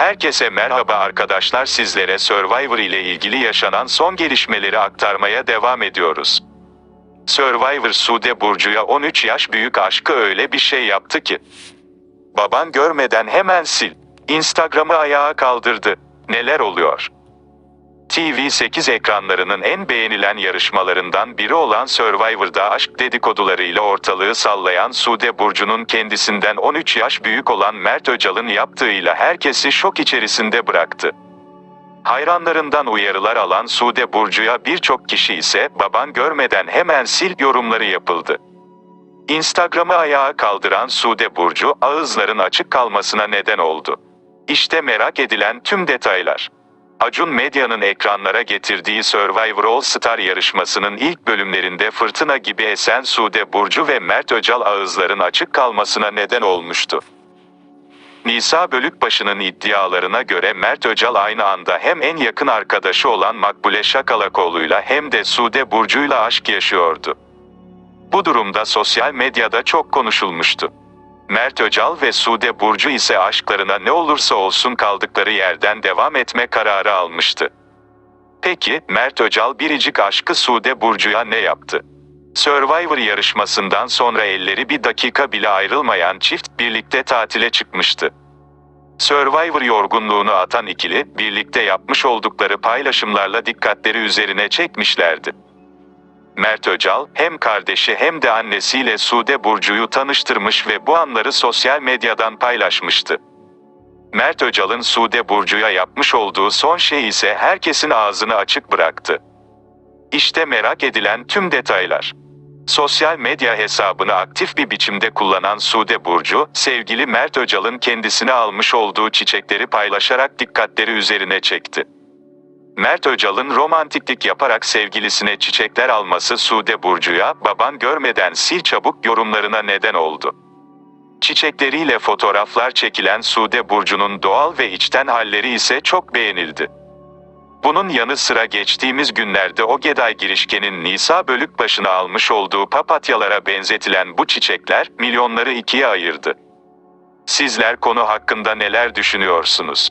Herkese merhaba arkadaşlar sizlere Survivor ile ilgili yaşanan son gelişmeleri aktarmaya devam ediyoruz. Survivor Sude Burcu'ya 13 yaş büyük aşkı öyle bir şey yaptı ki. Baban görmeden hemen sil. Instagram'ı ayağa kaldırdı. Neler oluyor? TV8 ekranlarının en beğenilen yarışmalarından biri olan Survivor'da aşk dedikodularıyla ortalığı sallayan Sude Burcu'nun kendisinden 13 yaş büyük olan Mert Öcal'ın yaptığıyla herkesi şok içerisinde bıraktı. Hayranlarından uyarılar alan Sude Burcu'ya birçok kişi ise baban görmeden hemen sil yorumları yapıldı. Instagram'ı ayağa kaldıran Sude Burcu ağızların açık kalmasına neden oldu. İşte merak edilen tüm detaylar. Acun Medya'nın ekranlara getirdiği Survivor All Star yarışmasının ilk bölümlerinde fırtına gibi esen Sude Burcu ve Mert Öcal ağızların açık kalmasına neden olmuştu. Nisa Bölükbaşı'nın iddialarına göre Mert Öcal aynı anda hem en yakın arkadaşı olan Makbule Şakalakoğlu'yla hem de Sude Burcu'yla aşk yaşıyordu. Bu durumda sosyal medyada çok konuşulmuştu. Mert Öcal ve Sude Burcu ise aşklarına ne olursa olsun kaldıkları yerden devam etme kararı almıştı. Peki, Mert Öcal biricik aşkı Sude Burcu'ya ne yaptı? Survivor yarışmasından sonra elleri bir dakika bile ayrılmayan çift birlikte tatile çıkmıştı. Survivor yorgunluğunu atan ikili, birlikte yapmış oldukları paylaşımlarla dikkatleri üzerine çekmişlerdi. Mert Öcal, hem kardeşi hem de annesiyle Sude Burcu'yu tanıştırmış ve bu anları sosyal medyadan paylaşmıştı. Mert Öcal'ın Sude Burcu'ya yapmış olduğu son şey ise herkesin ağzını açık bıraktı. İşte merak edilen tüm detaylar. Sosyal medya hesabını aktif bir biçimde kullanan Sude Burcu, sevgili Mert Öcal'ın kendisine almış olduğu çiçekleri paylaşarak dikkatleri üzerine çekti. Mert Öcal'ın romantiklik yaparak sevgilisine çiçekler alması Sude Burcu'ya baban görmeden sil çabuk yorumlarına neden oldu. Çiçekleriyle fotoğraflar çekilen Sude Burcu'nun doğal ve içten halleri ise çok beğenildi. Bunun yanı sıra geçtiğimiz günlerde Ogeday girişkenin Nisa Bölükbaşı'na almış olduğu papatyalara benzetilen bu çiçekler milyonları ikiye ayırdı. Sizler konu hakkında neler düşünüyorsunuz?